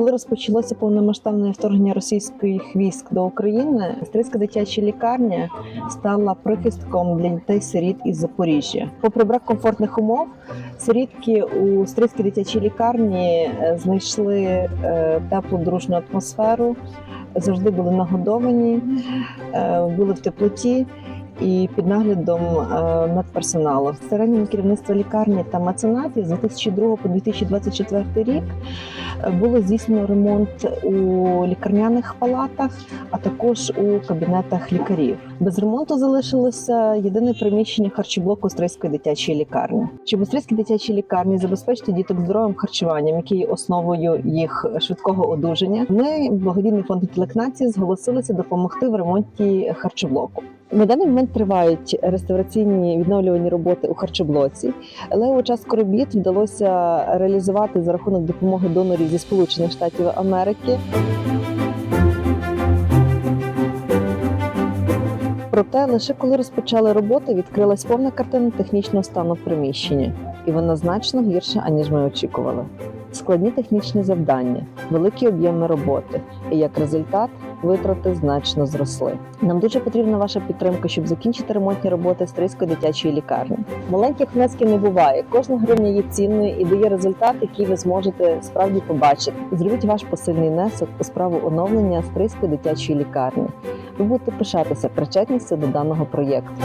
розпочалося повномасштабне вторгнення російських військ до України, Стрийська дитяча лікарня стала прихистком для дітей-сиріт із Запоріжжя. Попри брак комфортних умов, сирітки у Стрийській дитячій лікарні е, знайшли е, теплу дружну атмосферу, завжди були нагодовані, е, були в теплоті. І під наглядом е, медперсоналу середньому керівництва лікарні та меценатів з 2002 по 2024 рік е, було здійснено ремонт у лікарняних палатах, а також у кабінетах лікарів. Без ремонту залишилося єдине приміщення харчоблоку Стрийської дитячої лікарні. Щоб у Стрийській дитячій лікарні забезпечити діток здоровим харчуванням, яке є основою їх швидкого одужання, ми, благодійний фонд «Інтелект зголосилися допомогти в ремонті харчоблоку. На даний момент тривають реставраційні відновлювані роботи у харчоблоці, але у час робіт вдалося реалізувати за рахунок допомоги донорів зі Сполучених Штатів Америки. Проте лише коли розпочали роботи, відкрилась повна картина технічного стану приміщення, і вона значно гірша, аніж ми очікували. Складні технічні завдання, великі об'єми роботи, і як результат витрати значно зросли. Нам дуже потрібна ваша підтримка, щоб закінчити ремонтні роботи Стрийської дитячої лікарні. Маленьких внесків не буває. Кожна гривня є цінною і дає результат, який ви зможете справді побачити. Зробіть ваш посильний внесок у справу оновлення Стрийської дитячої лікарні. Ви будете пишатися причетністю до даного проєкту.